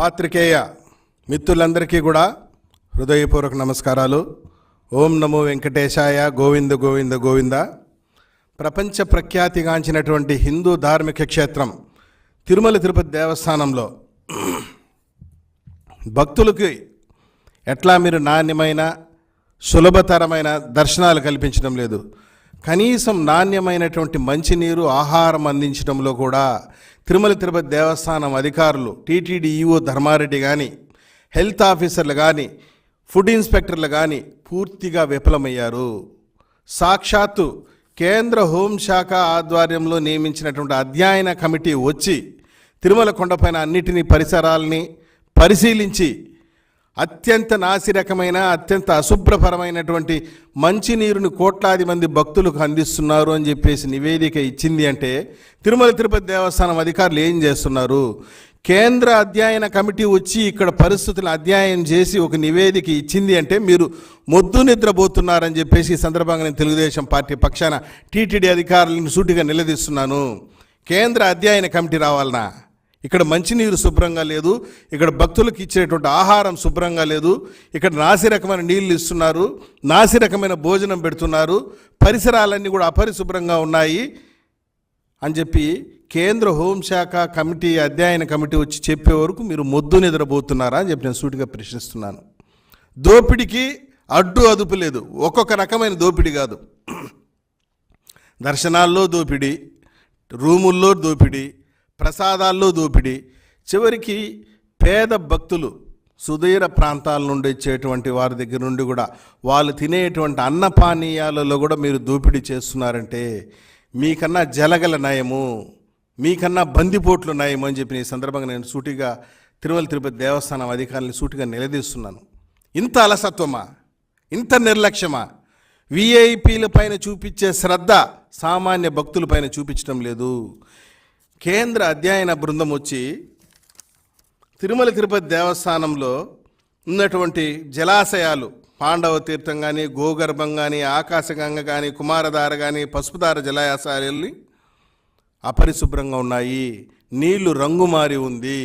పాత్రికేయ మిత్రులందరికీ కూడా హృదయపూర్వక నమస్కారాలు. ఓం నమో వెంకటేశాయ గోవింద గోవింద గోవింద. ప్రపంచ ప్రఖ్యాతిగాంచినటువంటి హిందూ ధార్మిక క్షేత్రం తిరుమల తిరుపతి దేవస్థానంలో. భక్తులకి ఎట్లా మీరు నాణ్యమైన సులభతరమైన దర్శనాలు కల్పించడం లేదు. కనీసం నాణ్యమైనటువంటి మంచినీరు ఆహారం అందించడంలో కూడా తిరుమల తిరుపతి దేవస్థానం అధికారులు టీటీడీ ఈఓ ధర్మారెడ్డి కానీ హెల్త్ ఆఫీసర్లు కానీ ఫుడ్ ఇన్స్పెక్టర్లు కానీ పూర్తిగా విఫలమయ్యారు. సాక్షాత్తు కేంద్ర హోంశాఖ ఆధ్వర్యంలో నియమించినటువంటి అధ్యయన కమిటీ వచ్చి తిరుమల కొండపైన అన్నిటినీ పరిసరాలని పరిశీలించి అత్యంత నాసిరకమైన అత్యంత అశుభ్రపరమైనటువంటి మంచినీరుని కోట్లాది మంది భక్తులకు అందిస్తున్నారు అని చెప్పేసి నివేదిక ఇచ్చింది అంటే తిరుమల తిరుపతి దేవస్థానం అధికారులు ఏం చేస్తున్నారు? కేంద్ర అధ్యయన కమిటీ వచ్చి ఇక్కడ పరిస్థితులను అధ్యయనం చేసి ఒక నివేదిక ఇచ్చింది అంటే మీరు మొద్దు నిద్రపోతున్నారని చెప్పేసి ఈ సందర్భంగా నేను తెలుగుదేశం పార్టీ పక్షాన టీటీడీ అధికారులను సూటిగా నిలదీస్తున్నాను. కేంద్ర అధ్యయన కమిటీ రావాలనా? ఇక్కడ మంచినీరు శుభ్రంగా లేదు ఇక్కడ భక్తులకు ఇచ్చేటువంటి ఆహారం శుభ్రంగా లేదు ఇక్కడ నాసి రకమైన నీళ్ళు ఇస్తున్నారు నాసి రకమైన భోజనం పెడుతున్నారు పరిసరాలన్నీ కూడా అపరిశుభ్రంగా ఉన్నాయి అని చెప్పి కేంద్ర హోంశాఖ కమిటీ అధ్యయన కమిటీ వచ్చి చెప్పే వరకు మీరు మొద్దు నిద్రపోతున్నారా అని చెప్పి నేను సూటిగా ప్రశ్నిస్తున్నాను. దోపిడికి అడ్డు అదుపు లేదు ఒక్కొక్క రకమైన దోపిడి కాదు. దర్శనాల్లో దోపిడీ రూముల్లో దోపిడీ ప్రసాదాల్లో దోపిడీ. చివరికి పేద భక్తులు సుదీర ప్రాంతాల నుండి వచ్చేటువంటి వారి దగ్గర నుండి కూడా వాళ్ళు తినేటువంటి అన్నపానీయాలలో కూడా మీరు దోపిడీ చేస్తున్నారంటే మీకన్నా జలగల నయము మీకన్నా బందిపోట్లు నయము అని చెప్పి ఈ సందర్భంగా నేను సూటిగా తిరుమల తిరుపతి దేవస్థానం అధికారులను సూటిగా నిలదీస్తున్నాను. ఇంత అలసత్వమా? ఇంత నిర్లక్ష్యమా? విఐపీల పైన చూపించే శ్రద్ధ సామాన్య భక్తుల పైన చూపించడం లేదు. కేంద్ర అధ్యయన బృందం వచ్చి తిరుమల తిరుపతి దేవస్థానంలో ఉన్నటువంటి జలాశయాలు పాండవ తీర్థం కానీ గోగర్భం కానీ ఆకాశగంగ కానీ కుమారధార కానీ పసుపుధార జలాశయాలని అపరిశుభ్రంగా ఉన్నాయి. నీళ్ళు రంగు మారి ఉంది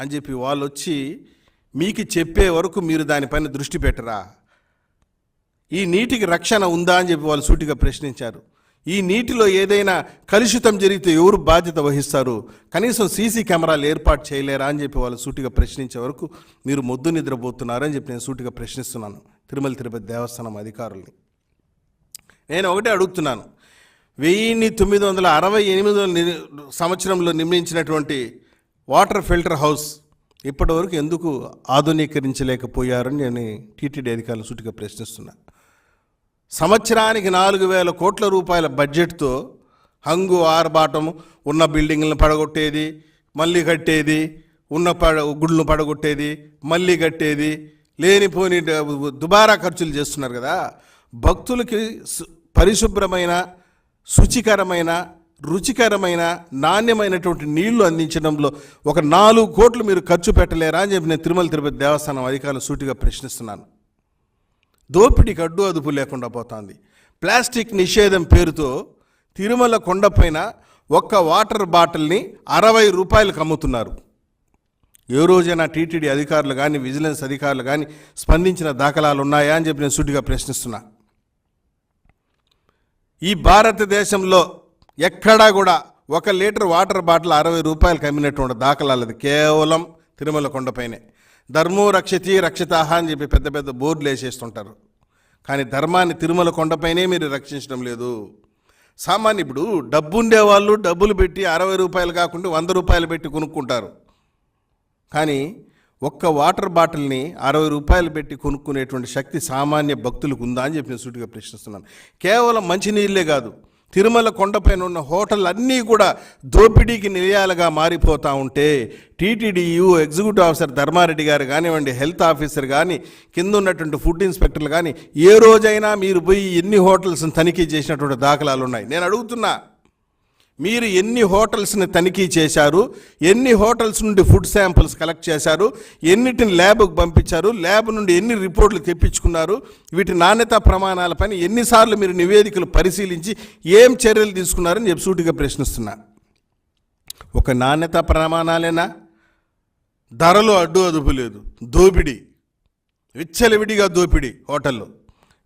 అని చెప్పి వాళ్ళు వచ్చి మీకు చెప్పే వరకు మీరు దానిపైన దృష్టి పెట్టరా. ఈ నీటికి రక్షణ ఉందా అని చెప్పి వాళ్ళు సూటిగా ప్రశ్నించారు. ఈ నీటిలో ఏదైనా కలుషితం జరిగితే ఎవరు బాధ్యత వహిస్తారు? కనీసం సీసీ కెమెరాలు ఏర్పాటు చేయలేరా అని చెప్పి వాళ్ళు సూటిగా ప్రశ్నించే వరకు మీరు మొద్దు నిద్రపోతున్నారని చెప్పి నేను సూటిగా ప్రశ్నిస్తున్నాను తిరుమల తిరుపతి దేవస్థానం అధికారుల్ని. నేను ఒకటే అడుగుతున్నాను. వెయ్యిన్ని తొమ్మిది వందల అరవై ఎనిమిది సంవత్సరంలో నిర్మించినటువంటి వాటర్ ఫిల్టర్ హౌస్ ఇప్పటివరకు ఎందుకు ఆధునీకరించలేకపోయారని నేను టీటీడీ అధికారులు సూటిగా ప్రశ్నిస్తున్నాను సంవత్సరానికి నాలుగు వేల కోట్ల రూపాయల బడ్జెట్తో హంగు ఆర్బాటం ఉన్న బిల్డింగ్లను పడగొట్టేది మళ్ళీ కట్టేది ఉన్న పడ గుళ్ళను పడగొట్టేది మళ్ళీ కట్టేది లేనిపోని దుబారా ఖర్చులు చేస్తున్నారు కదా. భక్తులకి పరిశుభ్రమైన శుచికరమైన రుచికరమైన నాణ్యమైనటువంటి నీళ్ళు అందించడంలో ఒక నాలుగు కోట్లు మీరు ఖర్చు పెట్టలేరా అని చెప్పి నేను తిరుమల తిరుపతి దేవస్థానం అధికారులు సూటిగా ప్రశ్నిస్తున్నాను. దోపిడీకి అడ్డు అదుపు లేకుండా పోతుంది. ప్లాస్టిక్ నిషేధం పేరుతో తిరుమల కొండపైన ఒక్క వాటర్ బాటిల్ని అరవై రూపాయలకు అమ్ముతున్నారు. ఏ రోజైనా టీటీడీ అధికారులు కానీ విజిలెన్స్ అధికారులు కానీ స్పందించిన దాఖలాలు ఉన్నాయా అని చెప్పి నేను సుటిగా ప్రశ్నిస్తున్నా. ఈ భారతదేశంలో ఎక్కడా కూడా ఒక లీటర్ వాటర్ బాటిల్ అరవై రూపాయలకు అమ్మినటువంటి దాఖలాలు అది కేవలం తిరుమల కొండపైనే ధర్మో రక్షతి రక్షితాహ అని చెప్పి పెద్ద పెద్ద బోర్డులు వేసేస్తుంటారు. కానీ ధర్మాన్ని తిరుమల కొండపైనే మీరు రక్షించడం లేదు. సామాన్య ఇప్పుడు డబ్బు ఉండేవాళ్ళు డబ్బులు పెట్టి అరవై రూపాయలు కాకుండా వంద రూపాయలు పెట్టి కొనుక్కుంటారు. కానీ ఒక్క వాటర్ బాటిల్ని అరవై రూపాయలు పెట్టి కొనుక్కునేటువంటి శక్తి సామాన్య భక్తులకు ఉందా అని చెప్పి నేను సూటిగా ప్రశ్నిస్తున్నాను. కేవలం మంచినీళ్ళే కాదు. తిరుమల కొండపైన ఉన్న హోటల్ అన్నీ కూడా దోపిడీకి నిలయాలుగా మారిపోతూ ఉంటే టీటీడీయు ఎగ్జిక్యూటివ్ ఆఫీసర్ ధర్మారెడ్డి గారు కానివ్వండి హెల్త్ ఆఫీసర్ కానీ కింద ఉన్నటువంటి ఫుడ్ ఇన్స్పెక్టర్లు కానీ ఏ రోజైనా మీరు పోయి ఎన్ని హోటల్స్ని తనిఖీ చేసినటువంటి దాఖలాలు ఉన్నాయి నేను అడుగుతున్నా మీరు ఎన్ని హోటల్స్ని తనిఖీ చేశారు ఎన్ని హోటల్స్ నుండి ఫుడ్ శాంపిల్స్ కలెక్ట్ చేశారు ఎన్నిటిని ల్యాబ్కు పంపించారు ల్యాబ్ నుండి ఎన్ని రిపోర్ట్లు తెప్పించుకున్నారు వీటి నాణ్యతా ప్రమాణాలపైన ఎన్నిసార్లు మీరు నివేదికలు పరిశీలించి ఏం చర్యలు తీసుకున్నారని చెప్పి సూటిగా ప్రశ్నిస్తున్నా. ఒక నాణ్యతా ప్రమాణాలేనా? ధరలు అడ్డు అదుపు లేదు. దోపిడీ. విచ్చలవిడిగా దోపిడీ హోటల్లో.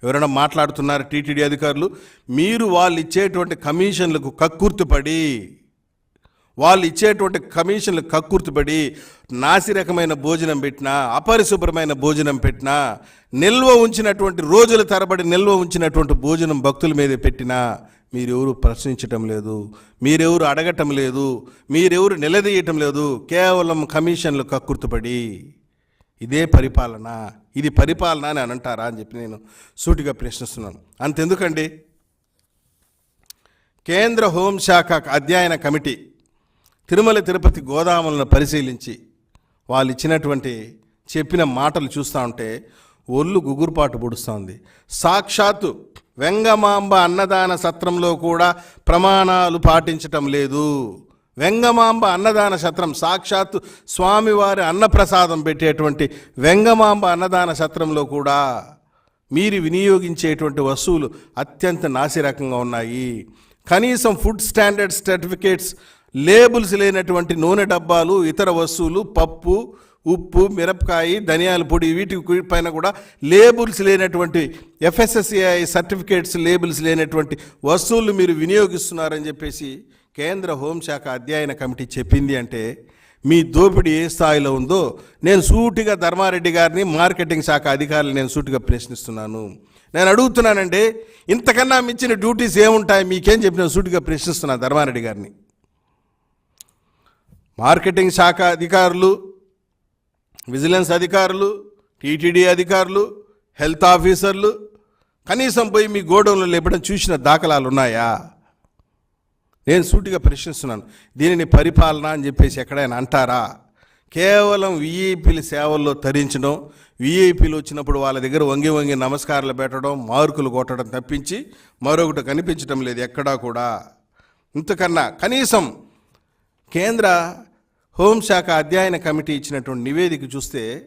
ఎవరైనా మాట్లాడుతున్నారు టీటీడీ అధికారులు మీరు వాళ్ళు ఇచ్చేటువంటి కమిషన్లకు కక్కుర్తిపడి వాళ్ళు ఇచ్చేటువంటి కమిషన్లు కక్కుర్తిపడి నాసిరకమైన భోజనం పెట్టినా అపరిశుభ్రమైన భోజనం పెట్టినా నిల్వ ఉంచినటువంటి రోజుల తరబడి నిల్వ ఉంచినటువంటి భోజనం భక్తుల మీద పెట్టినా మీరెవరు ప్రశ్నించటం లేదు మీరెవరు అడగటం లేదు మీరెవరు నిలదీయటం లేదు కేవలం కమిషన్లు కక్కుర్తిపడి. ఇదే పరిపాలన ఇది పరిపాలన అని అని అంటారా అని చెప్పి నేను సూటిగా ప్రశ్నిస్తున్నాను. అంతెందుకండి? కేంద్ర హోంశాఖ అధ్యయన కమిటీ తిరుమల తిరుపతి గోదాములను పరిశీలించి వాళ్ళు ఇచ్చినటువంటి చెప్పిన మాటలు చూస్తూ ఉంటే ఒళ్ళు గుగురుపాటు పొడుస్తోంది సాక్షాత్తు వెంగమాంబ అన్నదాన సత్రంలో కూడా ప్రమాణాలు పాటించటం లేదు. వెంగమాంబ అన్నదాన సత్రం సాక్షాత్తు స్వామివారి అన్నప్రసాదం పెట్టేటువంటి వెంగమాంబ అన్నదాన సత్రంలో కూడా మీరు వినియోగించేటువంటి వస్తువులు అత్యంత నాసిరకంగా ఉన్నాయి. కనీసం ఫుడ్ స్టాండర్డ్ సర్టిఫికేట్స్ లేబుల్స్ లేనటువంటి నూనె డబ్బాలు ఇతర వస్తువులు పప్పు ఉప్పు మిరపకాయ ధనియాల పొడి వీటి పైన కూడా లేబుల్స్ లేనటువంటి ఎఫ్ఎస్ఎస్ఏఐ సర్టిఫికేట్స్ లేబుల్స్ లేనటువంటి వస్తువులు మీరు వినియోగిస్తున్నారని చెప్పేసి కేంద్ర హోంశాఖ అధ్యయన కమిటీ చెప్పింది అంటే మీ దోపిడీ ఏ స్థాయిలో ఉందో నేను సూటిగా ధర్మారెడ్డి గారిని మార్కెటింగ్ శాఖ అధికారులు నేను సూటిగా ప్రశ్నిస్తున్నాను. నేను అడుగుతున్నానండి ఇంతకన్నా మించిన డ్యూటీస్ ఏముంటాయి? మీకేం చెప్పిన సూటిగా ప్రశ్నిస్తున్నా ధర్మారెడ్డి గారిని. మార్కెటింగ్ శాఖ అధికారులు విజిలెన్స్ అధికారులు టీటీడీ అధికారులు హెల్త్ ఆఫీసర్లు కనీసం పోయి మీ గోడౌన్లో లేపడం చూసిన దాఖలాలు ఉన్నాయా నేను సూటిగా ప్రశ్నిస్తున్నాను. దీనిని పరిపాలన అని చెప్పేసి ఎక్కడైనా అంటారా? కేవలం విఐపీల సేవల్లో తరించడం విఐపీలు వచ్చినప్పుడు వాళ్ళ దగ్గర వంగి వంగి నమస్కారాలు పెట్టడం మార్కులు కొట్టడం తప్పించి మరొకటి కనిపించడం లేదు ఎక్కడా కూడా. ఇంతకన్నా కనీసం కేంద్ర హోంశాఖ అధ్యయన కమిటీ ఇచ్చినటువంటి నివేదిక చూస్తే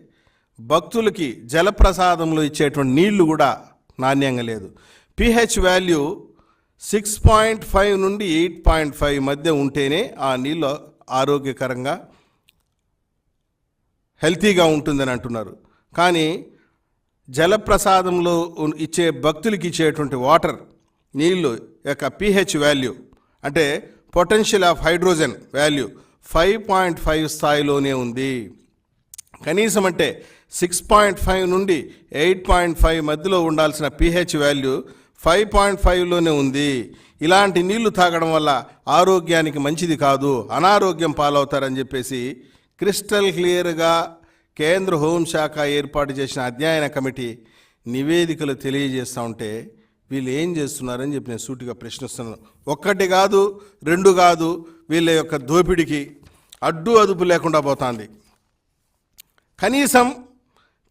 భక్తులకి జలప్రసాదంలో ఇచ్చేటువంటి నీళ్ళు కూడా నాణ్యంగా లేదు. PH value six point five నుండి ఎయిట్ పాయింట్ ఫైవ్ మధ్య ఉంటేనే ఆ నీళ్ళు ఆరోగ్యకరంగా హెల్తీగా ఉంటుందని అంటున్నారు. కానీ జలప్రసాదంలో ఇచ్చే భక్తులకి ఇచ్చేటువంటి వాటర్ నీళ్ళు యొక్క పిహెచ్ వాల్యూ అంటే potential of hydrogen value five point five స్థాయిలోనే ఉంది. కనీసం అంటే సిక్స్ పాయింట్ ఫైవ్ నుండి ఎయిట్ పాయింట్ ఫైవ్ మధ్యలో ఉండాల్సిన పిహెచ్ వాల్యూ ఫైవ్ పాయింట్ ఫైవ్లోనే ఉంది. ఇలాంటి నీళ్ళు తాగడం వల్ల ఆరోగ్యానికి మంచిది కాదు అనారోగ్యం పాలవుతారని చెప్పేసి క్రిస్టల్ క్లియర్గా కేంద్ర హోంశాఖ ఏర్పాటు చేసిన అధ్యయన కమిటీ నివేదికలు తెలియజేస్తూ ఉంటే వీళ్ళు ఏం చేస్తున్నారని చెప్పి నేను సూటిగా ప్రశ్నిస్తున్నాను. ఒక్కటి కాదు రెండు కాదు వీళ్ళ యొక్క దోపిడికి అడ్డు అదుపు లేకుండా పోతుంది. కనీసం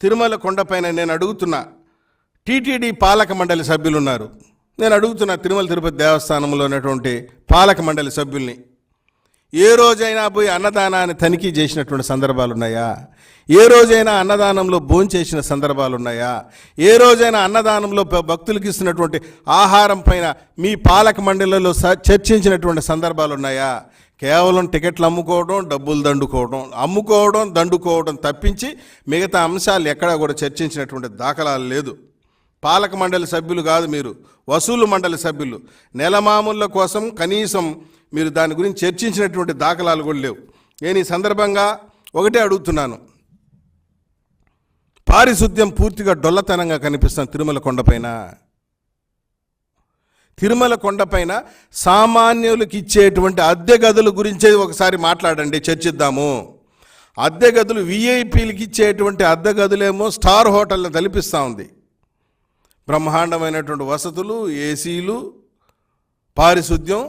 తిరుమల కొండపైన నేను అడుగుతున్నా టీటీడీ పాలక మండలి సభ్యులు ఉన్నారు నేను అడుగుతున్న తిరుమల తిరుపతి దేవస్థానంలో ఉన్నటువంటి పాలక మండలి సభ్యుల్ని ఏ రోజైనా పోయి అన్నదానాన్ని తనిఖీ చేసినటువంటి సందర్భాలు ఉన్నాయా ఏ రోజైనా అన్నదానంలో భోంచేసిన సందర్భాలు ఉన్నాయా ఏ రోజైనా అన్నదానంలో భక్తులకు ఇస్తున్నటువంటి ఆహారం పైన మీ పాలక మండలిలో స- చర్చించినటువంటి సందర్భాలు ఉన్నాయా కేవలం టికెట్లు అమ్ముకోవడం డబ్బులు దండుకోవడం అమ్ముకోవడం దండుకోవడం తప్పించి మిగతా అంశాలు ఎక్కడా కూడా చర్చించినటువంటి దాఖలాలు లేదు. పాలక మండలి సభ్యులు కాదు మీరు వసూలు మండలి సభ్యులు. నెలమామూళ్ళ కోసం కనీసం మీరు దాని గురించి చర్చించినటువంటి దాఖలాలు కూడా లేవు. నేను ఈ సందర్భంగా ఒకటే అడుగుతున్నాను. పారిశుద్ధ్యం పూర్తిగా డొల్లతనంగా కనిపిస్తాను తిరుమల కొండపైన తిరుమల కొండపైన సామాన్యులకు ఇచ్చేటువంటి అద్దె గదుల గురించే ఒకసారి మాట్లాడండి చర్చిద్దాము. అద్దె గదులు విఐపీలకి ఇచ్చేటువంటి అద్దె గదులేమో స్టార్ హోటల్లో కల్పిస్తూ ఉంది. బ్రహ్మాండమైనటువంటి వసతులు ఏసీలు పారిశుద్ధ్యం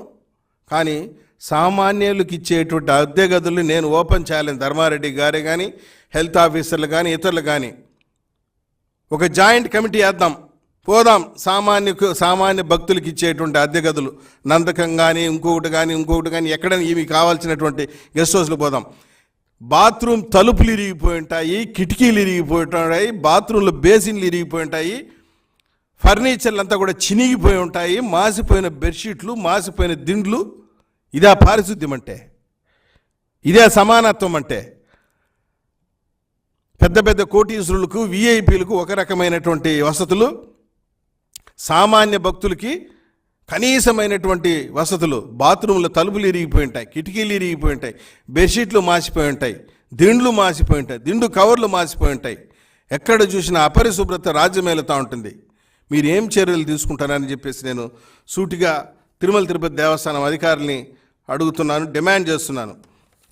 కానీ సామాన్యులకు ఇచ్చేటువంటి అద్దె గదులు నేను ఓపెన్ చేయాలని. ధర్మారెడ్డి గారే కానీ హెల్త్ ఆఫీసర్లు కానీ ఇతరులు కానీ ఒక జాయింట్ కమిటీ వేద్దాం. పోదాం. సామాన్య సామాన్య భక్తులకు ఇచ్చేటువంటి అద్దె గదులు నందకం కానీ ఇంకొకటి కానీ ఇంకొకటి కానీ ఎక్కడ ఇవి కావాల్సినటువంటి గెస్ట్ హౌస్లు పోదాం. బాత్రూమ్ తలుపులు ఇరిగిపోయి ఉంటాయి కిటికీలు ఇరిగిపోయి ఉంటాయి బాత్రూంలో బేసిన్లు ఇరిగిపోయి ఉంటాయి ఫర్నిచర్లు అంతా కూడా చినిగిపోయి ఉంటాయి మాసిపోయిన బెడ్షీట్లు మాసిపోయిన దిండ్లు. ఇదే పారిశుద్ధ్యం అంటే. ఇదే సమానత్వం అంటే. పెద్ద పెద్ద కోటీశ్వరులకు విఐపీలకు ఒక రకమైనటువంటి వసతులు సామాన్య భక్తులకి కనీసమైనటువంటి వసతులు. బాత్రూంలో తలుపులు ఇరిగిపోయి ఉంటాయి కిటికీలు ఇరిగిపోయి ఉంటాయి బెడ్షీట్లు మాసిపోయి ఉంటాయి దిండ్లు మాసిపోయి ఉంటాయి దిండు కవర్లు మాసిపోయి ఉంటాయి. ఎక్కడ చూసినా అపరిశుభ్రత రాజ్యమేలుతూ ఉంటుంది. మీరు ఏం చర్యలు తీసుకుంటారని చెప్పేసి నేను సూటిగా తిరుమల తిరుపతి దేవస్థానం అధికారుల్ని అడుగుతున్నాను డిమాండ్ చేస్తున్నాను.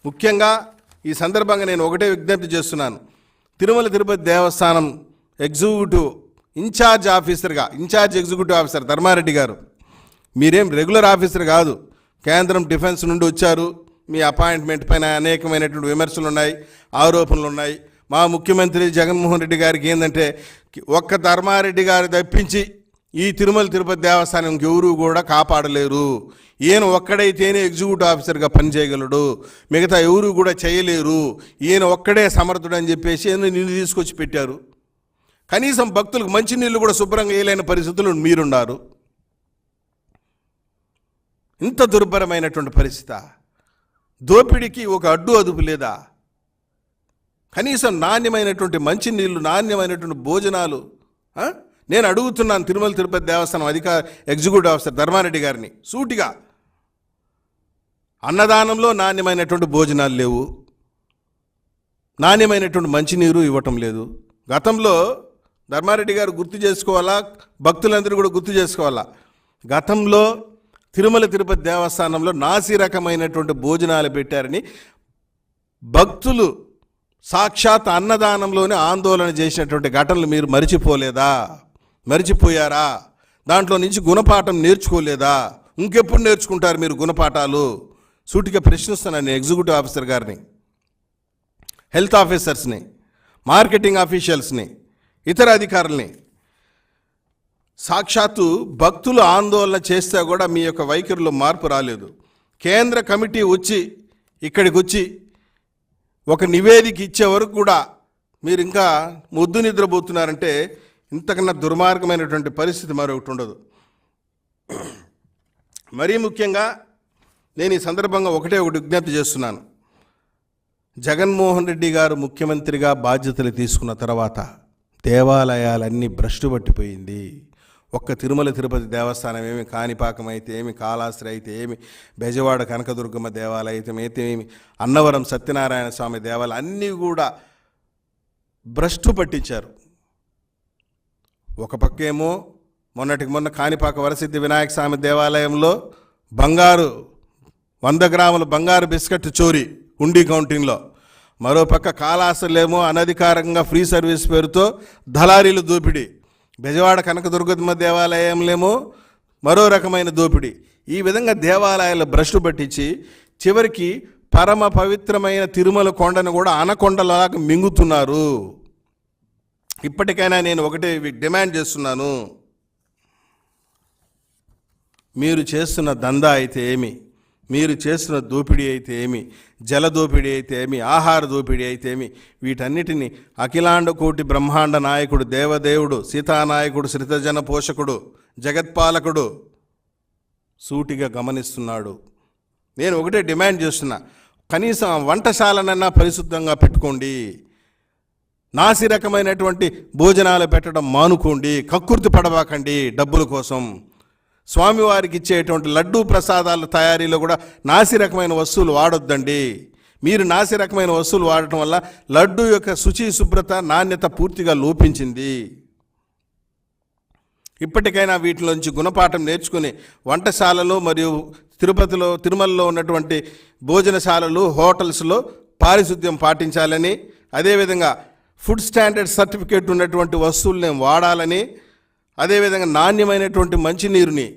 ముఖ్యంగా ఈ సందర్భంగా నేను ఒకటే విజ్ఞప్తి చేస్తున్నాను. Tirumala Tirupati Devasthanam executive in charge ఆఫీసర్గా in charge executive officer Dharmareddy garu. మీరేం రెగ్యులర్ ఆఫీసర్ కాదు. కేంద్రం డిఫెన్స్ నుండి వచ్చారు. మీ అపాయింట్మెంట్ పైన అనేకమైనటువంటి విమర్శలు ఉన్నాయి ఆరోపణలు ఉన్నాయి మా ముఖ్యమంత్రి జగన్మోహన్ రెడ్డి గారికి ఏంటంటే ఒక్క ధర్మారెడ్డి గారు తప్పించి ఈ తిరుమల తిరుపతి దేవస్థానం ఎవరు కూడా కాపాడలేరు. ఈయన ఒక్కడైతేనే ఎగ్జిక్యూటివ్ ఆఫీసర్గా పనిచేయగలడు. మిగతా ఎవరు కూడా చేయలేరు. ఈయన ఒక్కడే సమర్థుడు అని చెప్పేసి నిన్ను తీసుకొచ్చి పెట్టారు. కనీసం భక్తులకు మంచినీళ్ళు కూడా శుభ్రంగా వేయలేని పరిస్థితులు మీరున్నారు. ఇంత దుర్భరమైనటువంటి పరిస్థితి. దోపిడీకి ఒక అడ్డు అదుపు లేదా? కనీసం నాణ్యమైనటువంటి మంచినీళ్ళు నాణ్యమైనటువంటి భోజనాలు నేను అడుగుతున్నాను తిరుమల తిరుపతి దేవస్థానం అధికార ఎగ్జిక్యూటివ్ ఆఫీసర్ ధర్మారెడ్డి గారిని. సూటిగా. అన్నదానంలో నాణ్యమైనటువంటి భోజనాలు లేవు. నాణ్యమైనటువంటి మంచినీరు ఇవ్వటం లేదు. గతంలో ధర్మారెడ్డి గారు గుర్తు చేసుకోవాలా? భక్తులందరూ కూడా గుర్తు చేసుకోవాలా? గతంలో తిరుమల తిరుపతి దేవస్థానంలో నాసి రకమైనటువంటి భోజనాలు పెట్టారని భక్తులు సాక్షాత్ అన్నదానంలోనే ఆందోళన చేసినటువంటి ఘటనలు మీరు మరిచిపోలేదా? మరిచిపోయారా? దాంట్లో నుంచి గుణపాఠం నేర్చుకోలేదా? ఇంకెప్పుడు నేర్చుకుంటారు మీరు గుణపాఠాలు? సూటిగా ప్రశ్నిస్తున్నాను ఎగ్జిక్యూటివ్ ఆఫీసర్ గారిని హెల్త్ ఆఫీసర్స్ని మార్కెటింగ్ ఆఫీషియల్స్ని ఇతర అధికారుల్ని. సాక్షాత్తు భక్తులు ఆందోళన చేస్తే కూడా మీ యొక్క వైఖరిలో మార్పు రాలేదు. కేంద్ర కమిటీ వచ్చి ఇక్కడికి వచ్చి ఒక నివేదిక ఇచ్చే వరకు కూడా మీరు ఇంకా ముద్దు నిద్రపోతున్నారంటే ఇంతకన్నా దుర్మార్గమైనటువంటి పరిస్థితి మరొకటి ఉండదు. మరీ ముఖ్యంగా నేను ఈ సందర్భంగా ఒకటే ఒకటి విజ్ఞప్తి చేస్తున్నాను. జగన్మోహన్ రెడ్డి గారు ముఖ్యమంత్రిగా బాధ్యతలు తీసుకున్న తర్వాత దేవాలయాలన్నీ భ్రష్టు పట్టిపోయింది. ఒక్క తిరుమల తిరుపతి దేవస్థానం ఏమి కాణిపాకం అయితే ఏమి కాళాస్త్రి అయితే ఏమి బెజవాడ కనకదుర్గమ్మ దేవాలయం అయితే ఏమి అన్నవరం సత్యనారాయణ స్వామి దేవాలయం అన్నీ కూడా భ్రష్టు పట్టించారు. ఒక పక్కేమో మొన్నటికి మొన్న కాణిపాక వరసిద్ధి వినాయక స్వామి దేవాలయంలో బంగారు వంద గ్రాముల బంగారు బిస్కెట్ చోరీ హుండీ కౌంటింగ్లో. మరోపక్క కాళాసలేమో అనధికారంగా ఫ్రీ సర్వీస్ పేరుతో దళారీలు దోపిడీ. బెజవాడ కనకదుర్గమ్మ దేవాలయంలేమో మరో రకమైన దోపిడీ. ఈ విధంగా దేవాలయాలు భ్రష్టు పట్టించి చివరికి పరమ పవిత్రమైన తిరుమల కొండను కూడా అనకొండలాగా మింగుతున్నారు. ఇప్పటికైనా నేను ఒకటే డిమాండ్ చేస్తున్నాను. మీరు చేస్తున్న దందా అయితే ఏమి? మీరు చేస్తున్న దోపిడీ అయితే ఏమి? జల దోపిడీ అయితే ఏమి? ఆహార దోపిడీ అయితే ఏమి? వీటన్నిటిని అఖిలాండ కోటి బ్రహ్మాండ నాయకుడు దేవదేవుడు సీతానాయకుడు శ్రితజన పోషకుడు జగత్పాలకుడు సూటిగా గమనిస్తున్నాడు. నేను ఒకటే డిమాండ్ చేస్తున్నా. కనీసం వంటశాలనన్నా పరిశుద్ధంగా పెట్టుకోండి. నాసి రకమైనటువంటి భోజనాలు పెట్టడం మానుకోండి. కక్కుర్తి పడబాకండి డబ్బుల కోసం. స్వామివారికి ఇచ్చేటువంటి లడ్డూ ప్రసాదాల తయారీలో కూడా నాసి రకమైన వస్తువులు వాడొద్దండి. మీరు నాసి రకమైన వస్తువులు వాడటం వల్ల లడ్డు యొక్క శుచి శుభ్రత నాణ్యత పూర్తిగా లోపించింది. ఇప్పటికైనా వీటిలోంచి గుణపాఠం నేర్చుకుని వంటశాలలు మరియు తిరుపతిలో తిరుమలలో ఉన్నటువంటి భోజనశాలలు హోటల్స్లో పారిశుద్ధ్యం పాటించాలని అదేవిధంగా ఫుడ్ స్టాండర్డ్ సర్టిఫికేట్ ఉన్నటువంటి వస్తువులు నేను వాడాలని అదేవిధంగా నాణ్యమైనటువంటి మంచినీరుని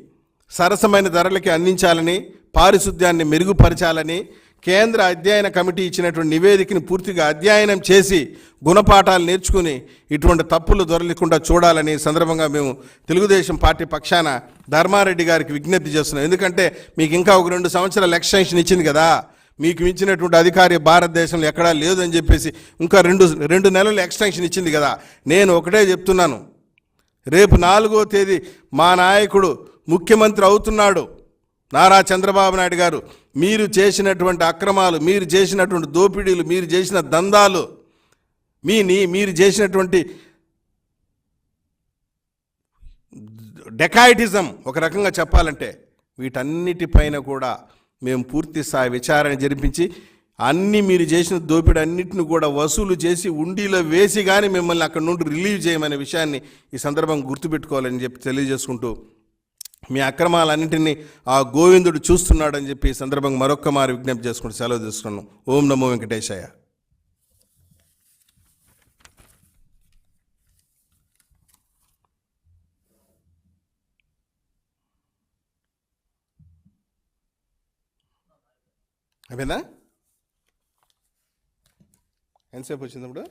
సరసమైన ధరలకి అందించాలని పారిశుద్ధ్యాన్ని మెరుగుపరచాలని కేంద్ర అధ్యయన కమిటీ ఇచ్చినటువంటి నివేదికని పూర్తిగా అధ్యయనం చేసి గుణపాఠాలు నేర్చుకుని ఇటువంటి తప్పులు దొరలకుండా చూడాలని సందర్భంగా మేము తెలుగుదేశం పార్టీ పక్షాన ధర్మారెడ్డి గారికి విజ్ఞప్తి చేస్తున్నాం. ఎందుకంటే మీకు ఇంకా ఒక రెండు సంవత్సరాల ఎక్స్టెన్షన్ ఇచ్చింది కదా. మీకు ఇచ్చినటువంటి అధికారి భారతదేశంలో ఎక్కడా లేదని చెప్పేసి ఇంకా రెండు రెండు నెలలు ఎక్స్టెన్షన్ ఇచ్చింది కదా. నేను ఒకటే చెప్తున్నాను. రేపు నాలుగో తేదీ మా నాయకుడు ముఖ్యమంత్రి అవుతున్నాడు. నారా చంద్రబాబు నాయుడు గారు మీరు చేసినటువంటి అక్రమాలు మీరు చేసినటువంటి దోపిడీలు మీరు చేసిన దందాలు మీ నీ- మీరు చేసినటువంటి డెకాయిటిజం ఒక రకంగా చెప్పాలంటే వీటన్నిటిపైన కూడా మేము పూర్తి స్థాయి విచారణ జరిపించి అన్ని మీరు చేసిన దోపిడీ అన్నిటిని కూడా వసూలు చేసి ఉండిలో వేసి కానీ మిమ్మల్ని అక్కడ నుండి రిలీవ్ చేయమనే విషయాన్ని ఈ సందర్భంగా గుర్తుపెట్టుకోవాలని చెప్పి తెలియజేసుకుంటూ మీ అక్రమాలన్నింటినీ ఆ గోవిందుడు చూస్తున్నాడని చెప్పి ఈ సందర్భంగా మరొక్క మారి విజ్ఞప్తి చేసుకుంటూ సెలవు తీసుకున్నాను ఓం నమో వెంకటేశాయ. అవేనా? ఎంతసేపు వచ్చింది ఇప్పుడు